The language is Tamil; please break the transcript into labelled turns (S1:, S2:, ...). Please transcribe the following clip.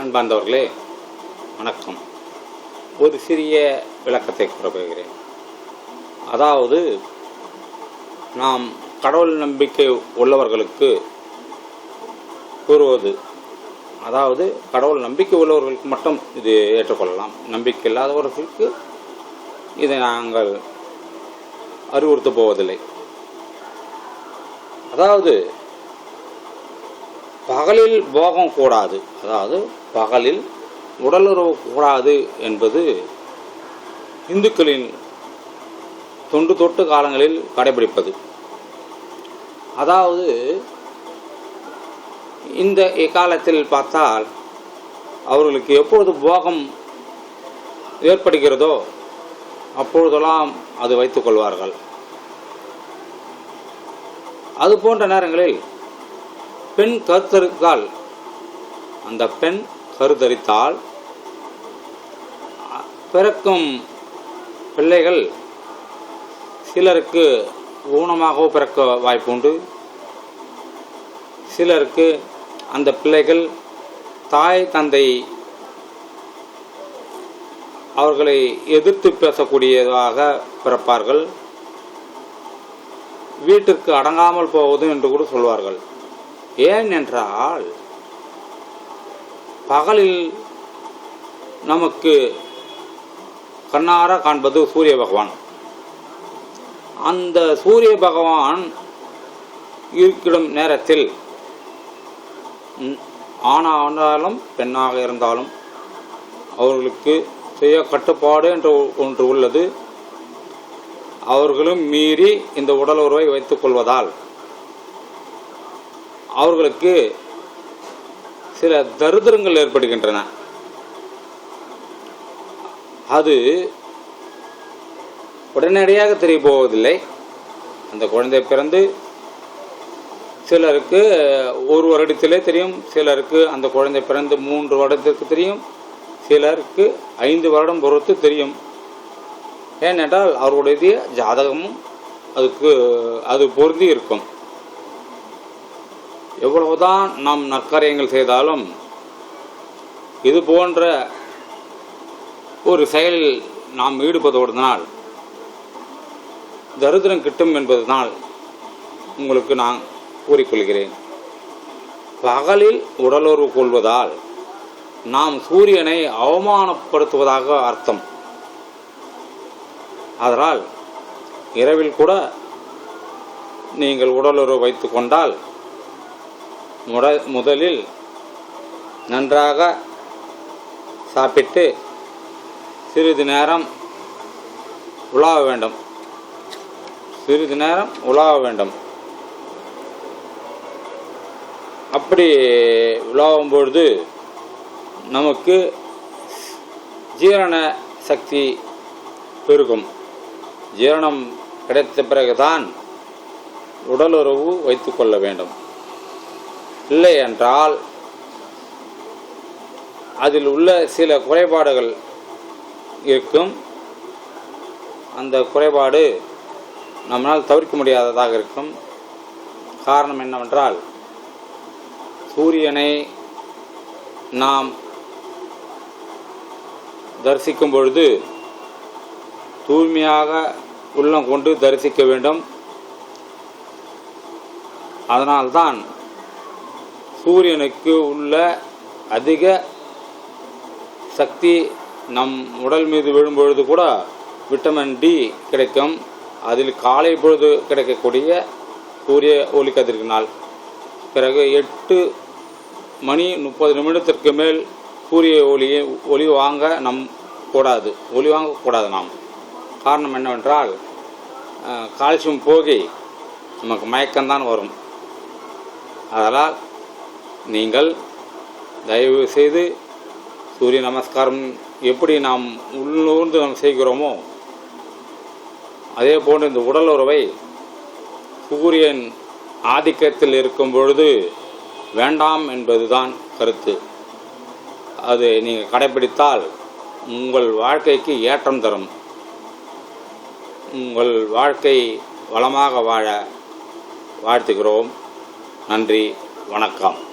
S1: அன்பார்ந்தவர்களே வணக்கம். ஒரு சிறிய விளக்கத்தை கூறப்போகிறேன். அதாவது நாம் கடவுள் நம்பிக்கை உள்ளவர்களுக்கு கூறுவது அதாவது கடவுள் நம்பிக்கை உள்ளவர்களுக்கு மட்டும் இது ஏற்றுக்கொள்ளலாம். நம்பிக்கை இல்லாதவர்களுக்கு இதை நாங்கள் அறிவுறுத்தப் போவதில்லை. அதாவது பகலில் போகம் கூடாது. அதாவது பகலில் உடலுறவு கூடாது என்பது இந்துக்களின் தொண்டு தொட்டு காலங்களில் கடைபிடிப்பது. அதாவது இந்த இக்காலத்தில் பார்த்தால் அவர்களுக்கு எப்பொழுது போகம் ஏற்படுகிறதோ அப்பொழுதெல்லாம் அது வைத்துக் கொள்வார்கள். அது போன்ற நேரங்களில் பெண் கருத்தரித்தால் அந்த பெண் கருத்தரித்தால் பிறக்கும் பிள்ளைகள் சிலருக்கு ஊனமாகவோ பிறக்க வாய்ப்புண்டு சிலருக்கு அந்த பிள்ளைகள் தாய் தந்தை அவர்களை எதிர்த்து பேசக்கூடியதாக பிறப்பார்கள். வீட்டிற்கு அடங்காமல் போவதும் என்று கூட சொல்வார்கள். ஏன் என்றால் பகலில் நமக்கு கண்ணார காண்பது சூரிய பகவான். அந்த சூரிய பகவான் இருக்கிடும் நேரத்தில் ம், ஆணானாலும் பெண்ணாக இருந்தாலும் அவர்களுக்கு சுய கட்டுப்பாடு என்று ஒன்று உள்ளது. அவர்களும் மீறி இந்த உடல் உறவை வைத்துக் கொள்வதால். அவர்களுக்கு சில தருதரங்கள் ஏற்படுகின்றன. அது உடனடியாக தெரிய போவதில்லை அந்த குழந்தை பிறந்து சிலருக்கு ஒரு வருடத்திலே தெரியும் சிலருக்கு அந்த குழந்தை பிறந்து மூன்று வருடத்திற்கு தெரியும் சிலருக்கு ஐந்து வருடம் பொறுத்து தெரியும். ஏனென்றால் அவர்களுடைய ஜாதகமும் அதுக்கு அது பொருந்தி இருக்கும். எவ்வளவுதான் நாம் நற்காரியங்கள் செய்தாலும் இது போன்ற ஒரு செயலில் நாம் ஈடுபடுவதனால் தரித்திரம் கிட்டும் என்பதனால் உங்களுக்கு நான் கூறிக்கொள்கிறேன். பகலில் உடலுறவு கொள்வதால் நாம் சூரியனை அவமானப்படுத்துவதாக அர்த்தம். அதனால் இரவில் கூட நீங்கள் உடலுறவு வைத்து கொண்டால் முட முதலில் நன்றாக சாப்பிட்டு சிறிது நேரம் உலாவ வேண்டும். சிறிது நேரம் உலாவ வேண்டும். அப்படி உலாவும் பொழுது நமக்கு ஜீரண சக்தி பெருகும். ஜீரணம் கிடைத்த பிறகுதான் உடலுறவு வைத்துக்கொள்ள வேண்டும். இல்லை என்றால் அதில் உள்ள சில குறைபாடுகள் இருக்கும். அந்த குறைபாடு நம்மளால் தவிர்க்க முடியாததாக இருக்கும். காரணம் என்னவென்றால் சூரியனை நாம் தரிசிக்கும் பொழுது தூய்மையாக உள்ளம் கொண்டு தரிசிக்க வேண்டும். அதனால்தான் சூரியனுக்கு உள்ள அதிக சக்தி நம் உடல் மீது விழும்பொழுது கூட விட்டமின் டி கிடைக்கும். அதில் காலை பொழுது கிடைக்கக்கூடிய சூரிய ஒளி கதிர்கினால் பிறகு எட்டு மணி முப்பது நிமிடத்திற்கு மேல் சூரிய ஒளியை ஒளி வாங்க நம் கூடாது. ஒளி வாங்கக்கூடாது நாம். காரணம் என்னவென்றால் கால்சியம் போகி நமக்கு மயக்கம்தான் வரும். அதனால் நீங்கள் தயவு செய்து சூரிய நமஸ்காரம் எப்படி நாம் உள்ளூர்ந்து நாம் செய்கிறோமோ அதே போன்று இந்த உடல் உறவை சூரியன் ஆதிக்கத்தில் இருக்கும் பொழுது வேண்டாம் என்பதுதான் கருத்து. அது நீங்கள் கடைபிடித்தால் உங்கள் வாழ்க்கைக்கு ஏற்றம் தரும். உங்கள் வாழ்க்கை வளமாக வாழ வாழ்த்துகிறோம். நன்றி வணக்கம்.